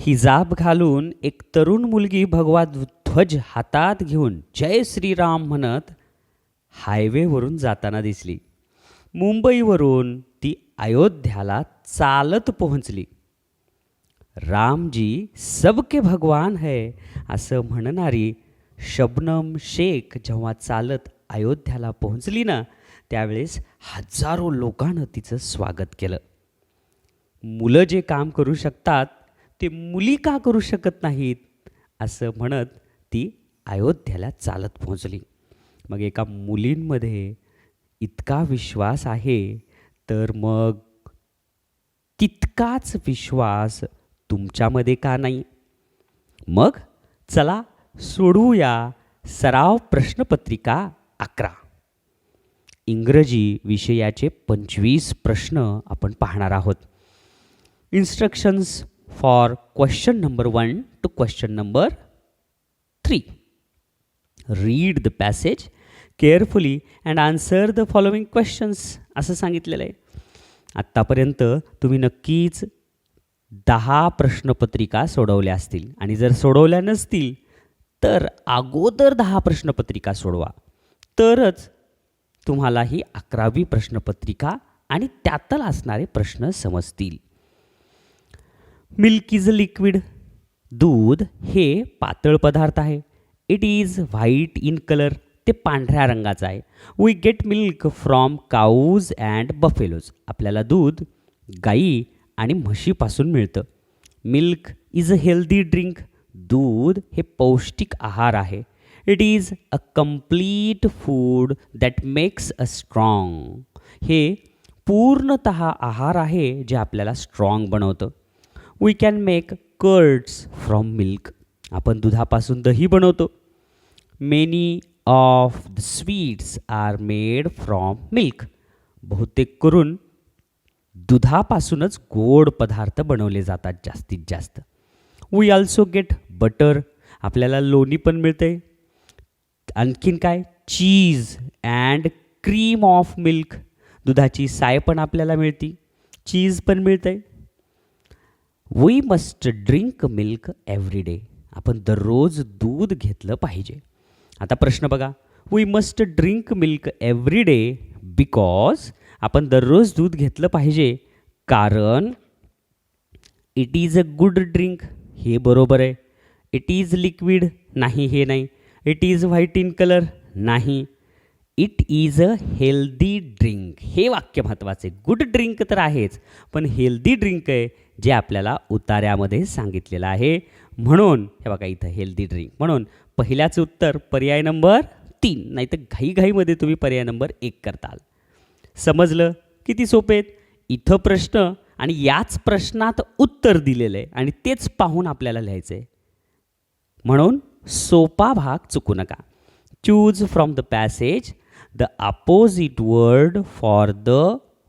हिजाब घालून एक तरुण मुलगी भगवा ध्वज हातात घेऊन जय श्रीराम म्हणत हायवेवरून जाताना दिसली. मुंबईवरून ती अयोध्याला चालत पोहोचली. रामजी सबके भगवान है असं म्हणणारी शबनम शेख जेव्हा चालत अयोध्याला पोहोचली ना त्यावेळेस हजारो लोकांनं तिचं स्वागत केलं. मुलं जे काम करू शकतात ते मुली का करू शकत नाहीत? असं म्हणत ती अयोध्याला चालत पोहोचली. मग एका मुलींमध्ये इतका विश्वास आहे तर मग तितकाच विश्वास तुमच्यामध्ये का नाही? मग चला सोडवूया सराव प्रश्नपत्रिका अकरा. इंग्रजी विषयाचे पंचवीस प्रश्न आपण पाहणार आहोत. Instructions for question number one two question number three read the passage carefully and answer the following questions असं सांगितलेलं आहे. आत्तापर्यंत तुम्ही नक्कीच दहा प्रश्नपत्रिका सोडवल्या असतील. आणि जर सोडवल्या नसतील तर अगोदर दहा प्रश्नपत्रिका सोडवा. तरच तुम्हाला ही अकरावी प्रश्नपत्रिका आणि त्यातल असणारे प्रश्न समजतील. मिल्क इज अ लिक्विड दूध हे पातळ पदार्थ आहे. It is white in colour ते पांढऱ्या रंगाचं आहे. We get milk from cows and buffaloes आपल्याला दूध गाई आणि म्हशीपासून मिळतं. Milk is a healthy drink दूध हे पौष्टिक आहार आहे. It is a complete food that makes a strong हे पूर्णत आहार आहे जे आपल्याला स्ट्रॉंग बनवतं. We can make curds from milk आपण दुधापासून दही बनवतो. Many of the sweets are made from milk बहुतेक करून दुधापासूनच गोड पदार्थ बनवले जातात जास्तीत जास्त. वी ऑल्सो गेट बटर आपल्याला लोणी पण मिळते. आणखीन काय? Cheese and cream of milk दुधाची साय पण आपल्याला मिळते. चीज पण मिळते. We must drink milk every day आपण दररोज दूध घेतलं पाहिजे. आता प्रश्न बघा. We must drink milk every day because आपण दररोज दूध घेतलं पाहिजे. कारण it is a good drink हे बरोबर आहे. इट इज लिक्विड नाही हे नाही. It is white in colour नाही. It is a healthy drink हे वाक्य महत्त्वाचे गुड ड्रिंक तर आहेच पण हेल्दी ड्रिंक आहे. जे आपल्याला उतार्यामध्ये सांगितलेलं आहे. म्हणून हे बघा इथं हेल्दी ड्रिंक म्हणून पहिल्याचं उत्तर पर्याय नंबर तीन. नाही तर घाईघाईमध्ये तुम्ही पर्याय नंबर एक करताल. समजलं? किती सोपे आहेत? इथं प्रश्न आणि याच प्रश्नात उत्तर दिलेलं आहे आणि तेच पाहून आपल्याला लिहायचं आहे म्हणून सोपा भाग चुकू नका. Choose from the passage the opposite word for the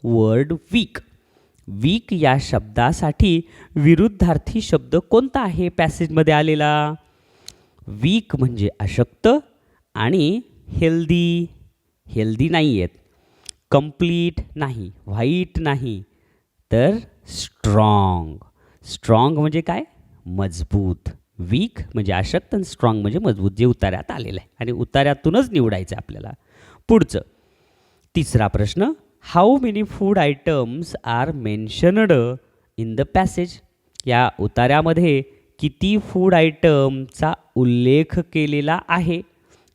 word weak weak या शब्दासाठी विरुद्धार्थी शब्द कोणता आहे? पॅसेजमध्ये आलेला. वीक म्हणजे अशक्त आणि हेल्दी. हेल्दी नाही आहेत कंप्लीट नाही. व्हाईट नाही. तर स्ट्रॉंग. स्ट्रॉंग म्हणजे काय? मजबूत. वीक म्हणजे अशक्त आणि स्ट्रॉंग म्हणजे मजबूत. जे उतार्यात आलेलं आहे. आणि उतार्यातूनच निवडायचं आपल्याला. पुढचं. तिसरा प्रश्न. How many food items are mentioned in the passage या उतार्यामध्ये किती फूड आयटमचा उल्लेख केलेला आहे?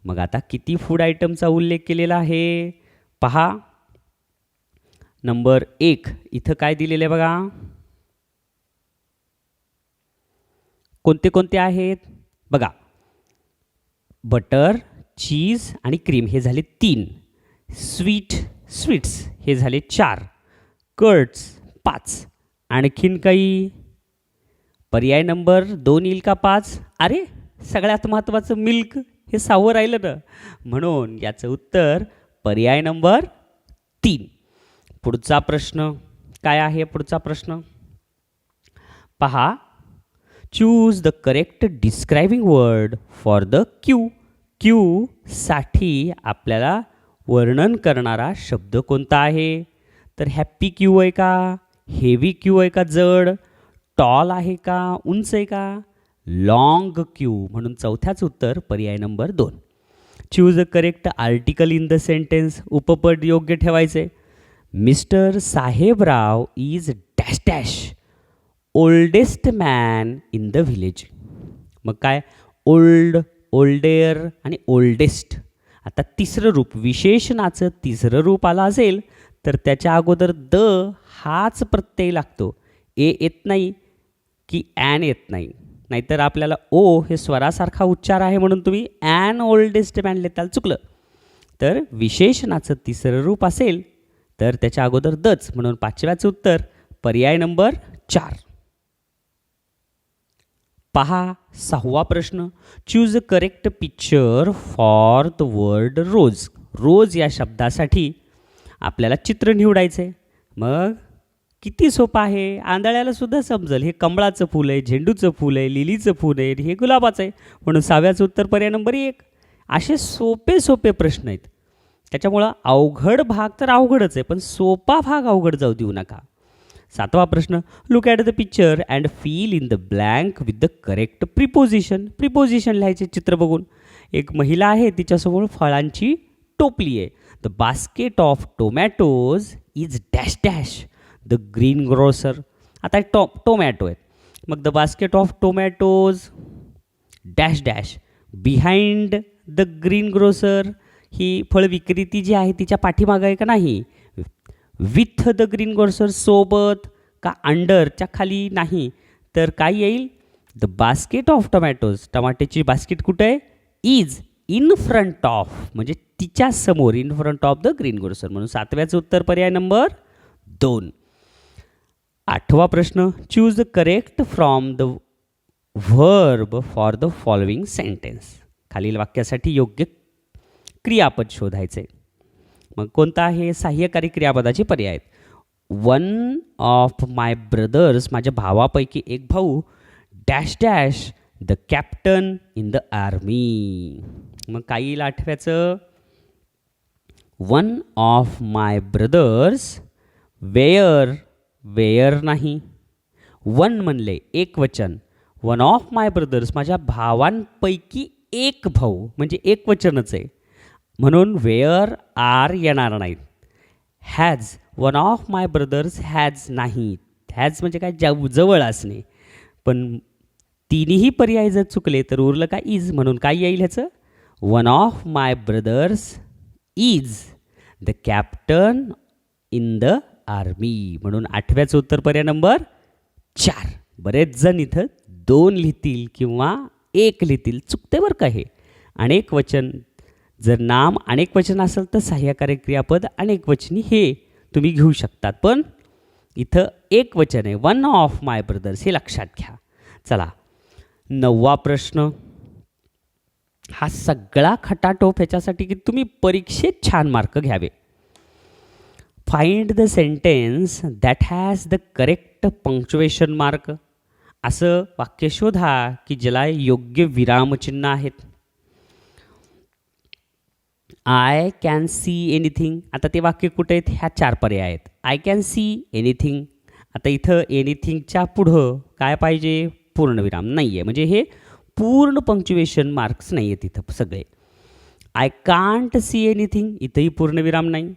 मग आता किती फूड आयटमचा उल्लेख केलेला आहे? पहा. नंबर एक. इथं काय दिलेलं आहे बघा? कोणते कोणते आहेत? बघा. बटर चीज आणि क्रीम हे झाले तीन. Sweet sweets. हे झाले चार. कर्ड्स पाच. आणखीन काही? पर्याय नंबर दोन येईल का पाच? अरे सगळ्यात महत्त्वाचं मिल्क हे सहावं राहिलं ना. म्हणून याचं उत्तर पर्याय नंबर तीन. पुढचा प्रश्न. काय आहे पुढचा प्रश्न? पहा. Choose the correct describing word for the queue queue साठी आपल्याला वर्णन करणारा शब्द कोणता आहे? तर हॅप्पी क्यू आहे का? हेवी क्यू आहे का? जड? टॉल आहे का? उंच आहे का? Long queue. म्हणून चौथ्याच उत्तर पर्याय नंबर दोन. Choose a correct article in the sentence उपपद योग्य ठेवायचे. Mister Sahebrao is dash dash oldest man in the village मग काय? ओल्ड ओल्डेअर आणि ओल्डेस्ट आता तिसरं रूप विशेषणाचं तिसरं रूप आलं असेल तर त्याच्या अगोदर द हाच प्रत्यय लागतो. ए येत नाही की ॲन येत नाही. नाहीतर आपल्याला ओ हे स्वरासारखा उच्चार आहे म्हणून तुम्ही ॲन ओल्डेस्ट मॅन लेताल चुकलं. तर विशेषणाचं तिसरं रूप असेल तर त्याच्या अगोदर दच म्हणून पाचव्याचं उत्तर पर्याय नंबर चार. पहा सहावा प्रश्न. Choose a correct picture for the word rose rose या शब्दासाठी आपल्याला चित्र निवडायचं आहे मग किती सोपं आहे? आंधळ्याला सुद्धा समजेल. हे कमळाचं फूल आहे झेंडूचं फूल आहे लिलीचं फूल आहे हे गुलाबाचं आहे. म्हणून सहाव्याचं उत्तर पर्याय नंबर एक. असे सोपे सोपे प्रश्न आहेत. त्याच्यामुळं अवघड भाग तर अवघडच आहे पण सोपा भाग अवघड जाऊ देऊ नका. सातवा प्रश्न. Look at the picture and fill in the blank with the correct preposition preposition लिहायचे चित्र बघून. एक महिला आहे तिच्यासमोर फळांची टोपली आहे. The basket of tomatoes is dash dash the green grocer आता टो टोमॅटो आहे. मग the basket of tomatoes dash dash behind the green grocer ही फळ विक्रेती जी आहे तिच्या पाठीमागं आहे का नाही? विथ द ग्रीन ग्रोसर सोबत का अंडरच्या खाली नाही तर काय येईल? द बास्केट ऑफ टोमॅटोज टमाट्याची बास्केट कुठं आहे? इज इन फ्रंट ऑफ म्हणजे तिच्या समोर in front of the green grocer म्हणून सातव्याचं उत्तर पर्याय नंबर दोन. आठवा प्रश्न. Choose the correct from the verb for the following sentence खालील वाक्यासाठी योग्य क्रियापद शोधायचे मग कोणता आहे सहाय्यकारी क्रियापदाचे पर्याय आहेत. वन ऑफ माय ब्रदर्स माझ्या भावापैकी एक भाऊ dash dash the captain in the army मग काही येईल आठव्याचं one of my brothers were were नाही. वन म्हणले एक वचन. वन ऑफ माय ब्रदर्स माझ्या भावांपैकी एक भाऊ म्हणजे एक वचनच आहे. म्हणून वेअर आर येणार नाहीत. Has one of my brothers has नाही हॅज म्हणजे काय? जव जवळ असणे. पण तिन्ही पर्याय जर चुकले तर उरलं काय इज म्हणून काय येईल ह्याचं? One of my brothers is the captain in the army म्हणून आठव्याचं उत्तर पर्याय नंबर चार. बरेच जण इथं दोन लिहितील किंवा एक लिहितील. चुकते बरं का हे? अनेक वचन जर नाम अनेक वचन असेल तर सहाय्यकारी क्रियापद अनेक वचनी हे तुम्ही घेऊ शकतात. पण इथं एक वचन आहे वन ऑफ माय ब्रदर्स हे लक्षात घ्या. चला. नववा प्रश्न. हा सगळा खटाटोप ह्याच्यासाठी की तुम्ही परीक्षेत छान मार्क घ्यावे. Find the sentence that has the correct punctuation mark असं वाक्य शोधा की ज्याला योग्य विरामचिन्ह आहेत. आय कॅन सी एनिथिंग आता ते वाक्य कुठे आहेत? ह्या चार पर्याय आहेत. आय कॅन सी एनिथिंग आता इथं एनिथिंगच्या पुढं काय पाहिजे? पूर्णविराम नाही आहे म्हणजे हे पूर्ण पंक्च्युएशन मार्क्स नाही आहेत इथं सगळे. आय कांट सी एनिथिंग इथंही पूर्णविराम नाही.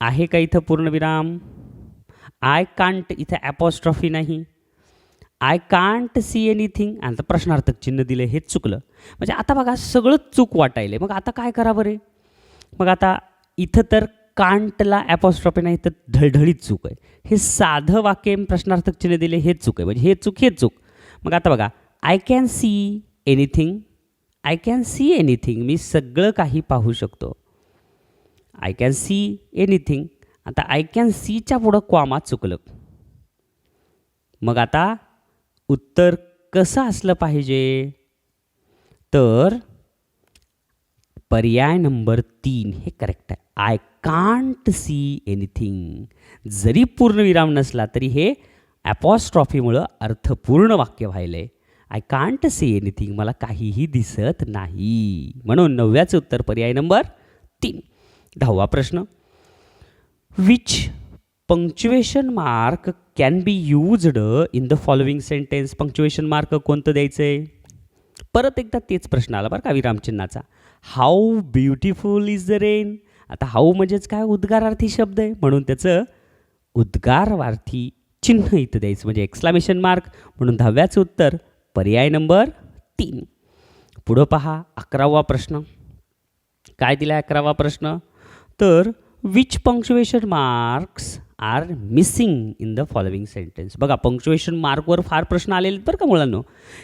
आहे का इथं पूर्णविराम? आय कांट इथं ॲपॉस्ट्रॉफी नाही. आय कांट सी एनिथिंग आता प्रश्नार्थक चिन्ह दिले हे चुकलं. म्हणजे आता बघा सगळंच चूक वाटायले मग आता काय करा बरे मग आता इथं तर कांटला ॲपॉस्ट्रॉफी नाही तर ढळढळीत चूक आहे. हे साधं वाक्य प्रश्नार्थक चिन्ह दिले हे चूक आहे. म्हणजे हे चूक हे चूक. मग आता बघा I can see anything I can see anything मी सगळं काही पाहू शकतो. आय कॅन सी एनिथिंग आता आय कॅन सीच्या पुढं क्वामा चुकलं. मग आता उत्तर कसं असलं पाहिजे? तर पर्याय नंबर तीन हे करेक्ट आहे. आय कांट सी एनिथिंग जरी पूर्णविराम नसला तरी हे ॲपॉस्ट्रॉफीमुळं अर्थपूर्ण वाक्य व्हायलं आहे आय कांट सी एनिथिंग मला काहीही दिसत नाही. म्हणून नवव्याचं उत्तर पर्याय नंबर तीन. दहावा प्रश्न. Which punctuation mark can be used in the following sentence punctuation mark कोणतं द्यायचं आहे? परत एकदा तेच प्रश्न आला बरं का विरामचिन्हाचा how beautiful is the rain आता हाऊ म्हणजेच काय? उद्गारार्थी शब्द आहे. म्हणून त्याचं उद्गारार्थी चिन्ह इथं द्यायचं. म्हणजे एक्सक्लामेशन मार्क म्हणून दहाव्याचं उत्तर पर्याय नंबर तीन. पुढं पहा अकरावा प्रश्न. काय दिला अकरावा प्रश्न? तर which punctuation marks are missing in the following sentence. बघा पंक्च्युएशन मार्कवर फार प्रश्न आलेले आहेत बरं का मुलांनो?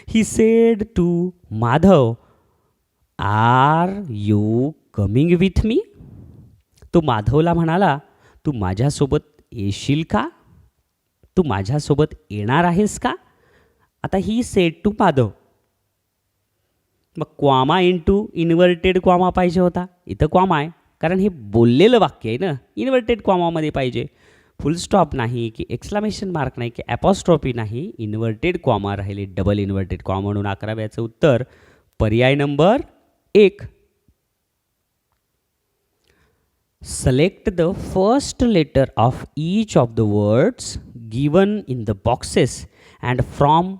He said to Madhav are you coming with me तो माधवला म्हणाला तू माझ्यासोबत येशील का? तू माझ्यासोबत येणार आहेस का? आता ही सेड टू माधव. मग comma in two inverted comma पाहिजे होता. इथं क्वामा आहे कारण हे बोललेलं वाक्य आहे ना. इन्व्हर्टेड क्वामामध्ये पाहिजे. फुल स्टॉप नाही की एक्सक्लामेशन मार्क नाही की ॲपॉस्ट्रॉफी नाही इन्व्हर्टेड कॉमा राहिले डबल इन्व्हर्टेड कॉमा म्हणून अकराव्याचं उत्तर पर्याय नंबर एक. Select the first letter of each of the words given in the boxes and from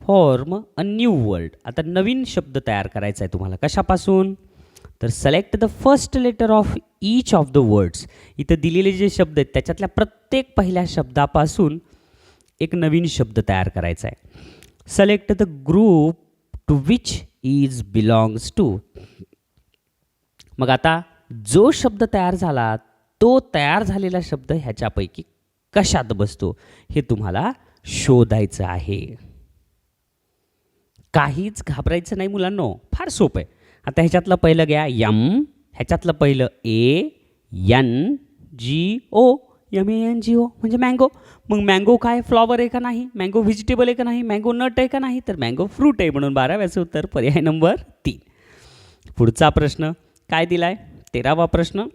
form a new word. आता नवीन शब्द तयार करायचा आहे तुम्हाला. कशापासून? तर select the first letter of each of the words इथं दिलेले जे शब्द आहेत त्याच्यातल्या प्रत्येक पहिल्या शब्दापासून एक नवीन शब्द तयार करायचा आहे. Select the group to which is belongs to मग आता जो शब्द तयार झाला तो तयार झालेला शब्द ह्याच्यापैकी कशात बसतो हे तुम्हाला शोधायचं आहे. काहीच घाबरायचं नाही मुलांनो फार सोपं आहे. आता ह्याच्यातलं पहिलं घ्या यम. ह्याच्यातलं पहिलं A N G O. M A N G O म्हणजे मँगो मग मँगो काय? फ्लॉवर आहे का नाही? मँगो व्हेजिटेबल आहे का नाही? मँगो नट आहे का नाही? तर मँगो फ्रूट आहे म्हणून बाराव्याचं उत्तर पर्याय नंबर तीन. पुढचा प्रश्न काय दिला आहे तेरावा प्रश्न.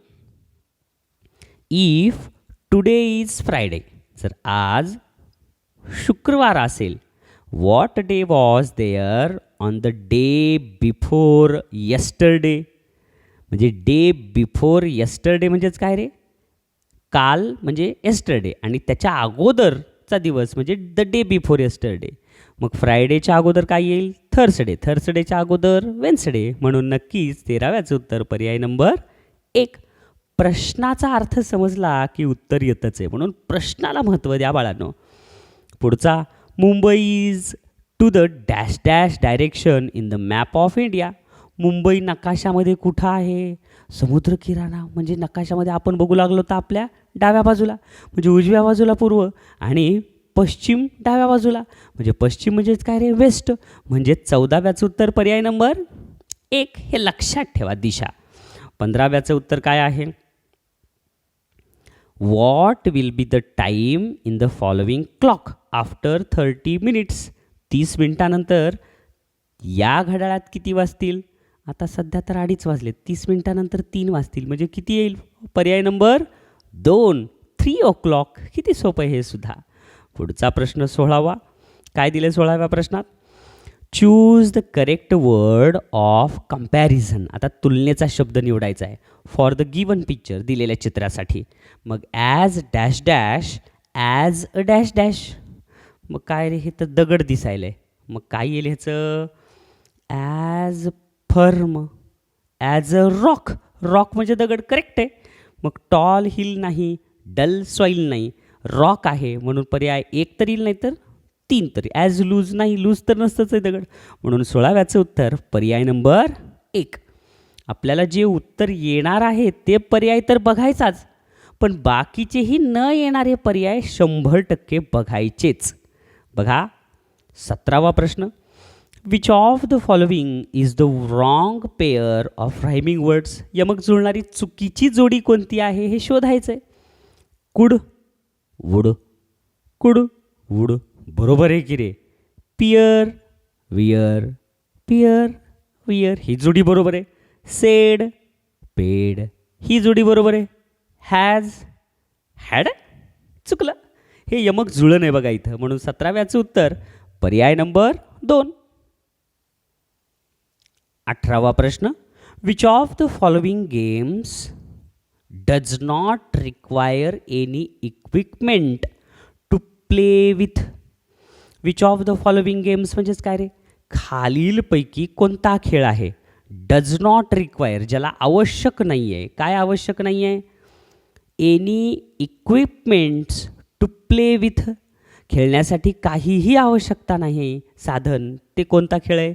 इफ टुडे इज फ्रायडे जर आज शुक्रवार असेल what day was there on the day before yesterday म्हणजे डे बिफोर यस्टरडे म्हणजेच काय रे? काल म्हणजे यस्टरडे आणि त्याच्या अगोदरचा दिवस म्हणजे द डे बिफोर यस्टरडे मग फ्रायडेच्या अगोदर काय येईल? थर्सडे थर्सडेच्या अगोदर वेन्सडे म्हणून नक्कीच तेराव्याचं उत्तर पर्याय नंबर एक. प्रश्नाचा अर्थ समजला की उत्तर येतच आहे. म्हणून प्रश्नाला महत्त्व द्या बाळांनो. पुढचा Mumbai is to the dash dash direction in the map of India Mumbai नकाशामध्ये कुठं आहे? समुद्र किराणा म्हणजे नकाशामध्ये आपण बघू लागलो तर आपल्या डाव्या बाजूला म्हणजे उजव्या बाजूला पूर्व आणि पश्चिम डाव्या बाजूला. म्हणजे पश्चिम म्हणजेच काय रे? वेस्ट म्हणजे चौदाव्याचं उत्तर पर्याय नंबर एक. हे लक्षात ठेवा दिशा. पंधराव्याचं उत्तर काय आहे? What will be the time in the following clock after thirty minutes तीस मिनिटानंतर या घड्याळात किती वाजतील? आता सध्या तर अडीच वाजले तीस मिनिटानंतर तीन वाजतील. म्हणजे किती येईल? पर्याय नंबर दोन. थ्री ओ क्लॉक किती सोपं हे सुद्धा. पुढचा प्रश्न सोळावा काय दिले सोळाव्या प्रश्नात? Choose the correct word of comparison आता तुलनेचा शब्द निवडायचा आहे. फॉर द गिवन पिक्चर दिलेल्या चित्रासाठी. मग as dash dash as a dash dash मग काय रे हे तर दगड दिसायलं आहे मग काय येईल ह्याचं? As firm as a rock rock म्हणजे दगड करेक्ट आहे. मग टॉल हिल नाही डल सॉईल नाही. रॉक आहे म्हणून पर्याय एक तरी नाही तर तीन तरी ॲज लूज नाही लूज तर नसतंच आहे दगड. म्हणून सोळाव्याचं उत्तर पर्याय नंबर एक. आपल्याला जे उत्तर येणार आहे ते पर्याय तर बघायचाच. पण बाकीचेही न येणारे पर्याय शंभर टक्के बघायचेच. बघा सतरावा प्रश्न. Which of the following is the wrong pair of rhyming words यमक जुळणारी चुकीची जोडी कोणती आहे हे शोधायचं आहे कुड वुड. कुड वुड. बरोबर आहे की रे? Pear wear. Pear wear. ही जोडी बरोबर आहे. Sed paid. ही जोडी बरोबर आहे. हॅज हॅड चुकलं. हे यमक जुळं नाही बघा इथं. म्हणून सतराव्याचं उत्तर पर्याय नंबर दोन. अठरावा प्रश्न. Which of the following games does not require any equipment to play with which of the following games म्हणजेच काय रे? खालीलपैकी कोणता खेळ आहे? डज नॉट रिक्वायर ज्याला आवश्यक नाही आहे काय आवश्यक नाही आहे any equipments to play with खेळण्यासाठी काहीही आवश्यकता नाही. साधन. ते कोणता खेळ आहे?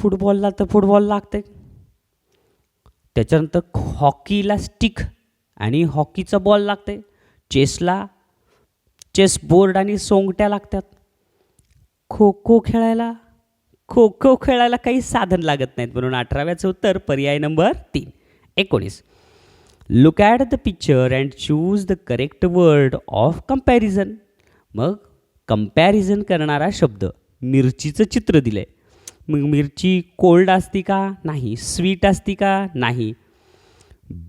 फुटबॉलला तर फुटबॉल लागते त्याच्यानंतर हॉकीला स्टिक आणि हॉकीचा बॉल लागते चेसला चेस बोर्ड आणि सोंगट्या लागतात. खो खो खेळायला खो खो खेळायला काही साधन लागत नाहीत म्हणून अठराव्याचं उत्तर पर्याय नंबर तीन. एकोणीस. Look at the picture and choose the correct word of comparison मग कंपॅरिझन करणारा शब्द मिरचीचं चित्र दिलं आहे मग मिरची कोल्ड असती का? नाही. स्वीट असती का? नाही.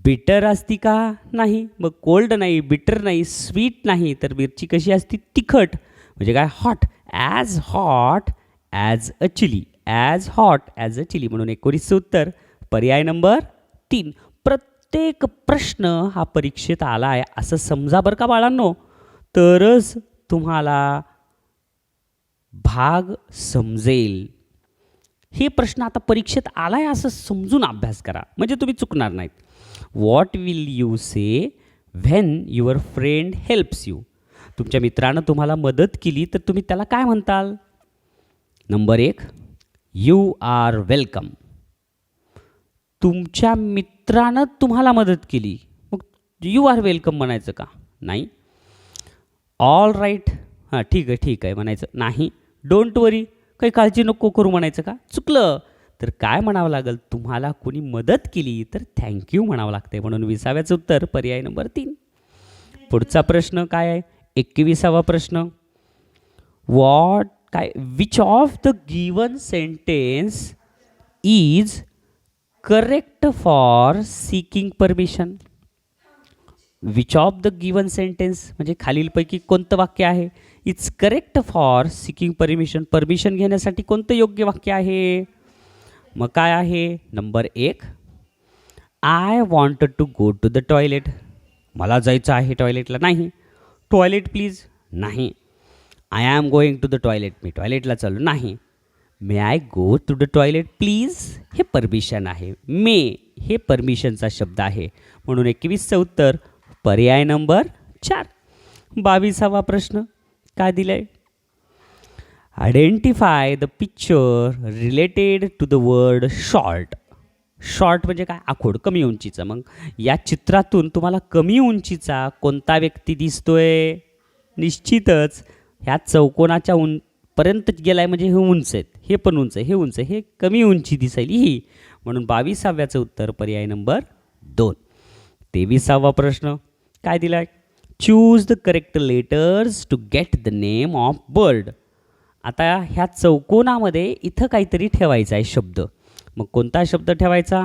बिटर असती का? नाही. मग कोल्ड नाही बिटर नाही स्वीट नाही तर मिरची कशी असती? तिखट. म्हणजे काय? Hot as hot as a chilli as hot as a chilli म्हणून एकोणीसशे उत्तर. पर्याय नंबर तीन. प्रत्येक प्रश्न हा परीक्षेत आला आहे असं समजा बरं का बाळांनो. तरच तुम्हाला भाग समजेल. हे प्रश्न आता परीक्षेत आला आहे असं समजून अभ्यास करा. म्हणजे तुम्ही चुकणार नाहीत. What will you say when your friend helps you तुमच्या मित्रानं तुम्हाला मदत केली तर तुम्ही त्याला काय म्हणताल? नंबर एक यू आर वेलकम तुमच्या मित्रानं तुम्हाला मदत केली. मग यू आर वेलकम म्हणायचं का? नाही. ऑल राईट हां ठीक आहे ठीक आहे म्हणायचं. नाही. डोंट वरी काही काळजी नको करू म्हणायचं का? चुकलं. तर काय म्हणावं लागेल? तुम्हाला कोणी मदत केली तर थँक्यू म्हणावं लागते म्हणून विसाव्याचं उत्तर पर्याय नंबर तीन. पुढचा प्रश्न काय आहे? एकविसावा प्रश्न. वॉट काय which of the given sentence is correct for seeking permission which of the given sentence म्हणजे खालीलपैकी कोणतं वाक्य आहे? It's correct for seeking permission permission घेण्यासाठी कोणतं योग्य वाक्य आहे? मग काय आहे? नंबर एक. I want to go to the toilet मला जायचं आहे टॉयलेटला नाही. टॉयलेट प्लीज नाही. I am going to the toilet मी टॉयलेटला चालू नाही. May I go to the toilet please हे परमिशन आहे. मे हे परमिशनचा शब्द आहे. म्हणून एकवीसचं उत्तर पर्याय नंबर चार. बावीसावा प्रश्न काय दिलं आहे identify the picture related to the word short short म्हणजे काय? आखोड कमी उंचीचा. मग या चित्रातून तुम्हाला कमी उंचीचा कोणता व्यक्ती दिसतोय? निश्चितच ह्या चौकोनाच्या उं पर्यंत गेलाय म्हणजे हे उंच आहेत हे पण उंच आहे हे उंच आहे हे कमी उंची दिसायली ही. म्हणून बावीसाव्याचं उत्तर पर्याय नंबर दोन. तेविसावा प्रश्न काय दिलाय? Choose the correct letters to get the name of bird आता ह्या चौकोनामध्ये इथं काहीतरी ठेवायचा आहे शब्द. मग कोणता शब्द ठेवायचा?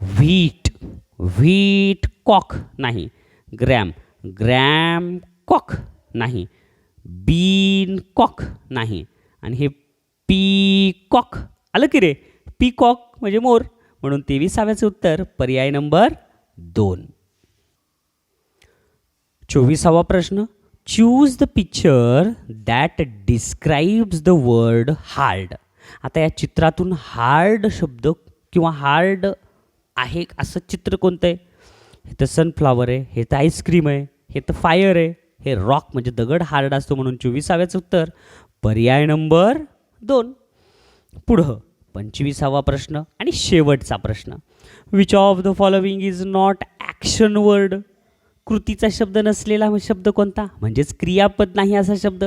व्हीट व्हीट कॉक नाही. ग्रॅम ग्रॅम कॉक नाही. बीन कॉक नाही. आणि हे पी कॉक आलं की रे? पी कॉक म्हणजे मोर. म्हणून तेविसाव्याचं उत्तर पर्याय नंबर दोन. चोवीसावा प्रश्न. Choose the picture that describes the word hard आता या चित्रातून हार्ड शब्द किंवा हार्ड आहे असं चित्र कोणतं आहे? हे तर सनफ्लावर आहे हे तर आईस्क्रीम आहे हे तर फायर आहे. हे रॉक म्हणजे दगड हार्ड असतो म्हणून चोवीसाव्याचं उत्तर पर्याय नंबर दोन. पुढं पंचवीसावा प्रश्न आणि शेवटचा प्रश्न. Which of the following is not action word कृतीचा शब्द नसलेला शब्द कोणता? म्हणजेच क्रियापद नाही असा शब्द.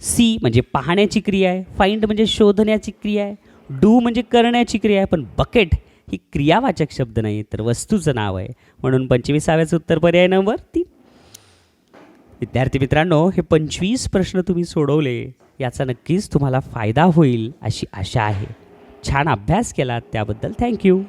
सी म्हणजे पाहण्याची क्रिया आहे. फाइंड म्हणजे शोधण्याची क्रिया आहे. डू म्हणजे करण्याची क्रिया आहे. पण बकेट ही क्रियावाचक शब्द नाही तर वस्तूचं नाव आहे. म्हणून पंचवीसाव्याचं उत्तर पर्याय नंबर तीन. विद्यार्थी मित्रांनो हे पंचवीस प्रश्न तुम्ही सोडवले याचा नक्कीच तुम्हाला फायदा होईल अशी आशा आहे. छान अभ्यास केला त्याबद्दल थँक्यू.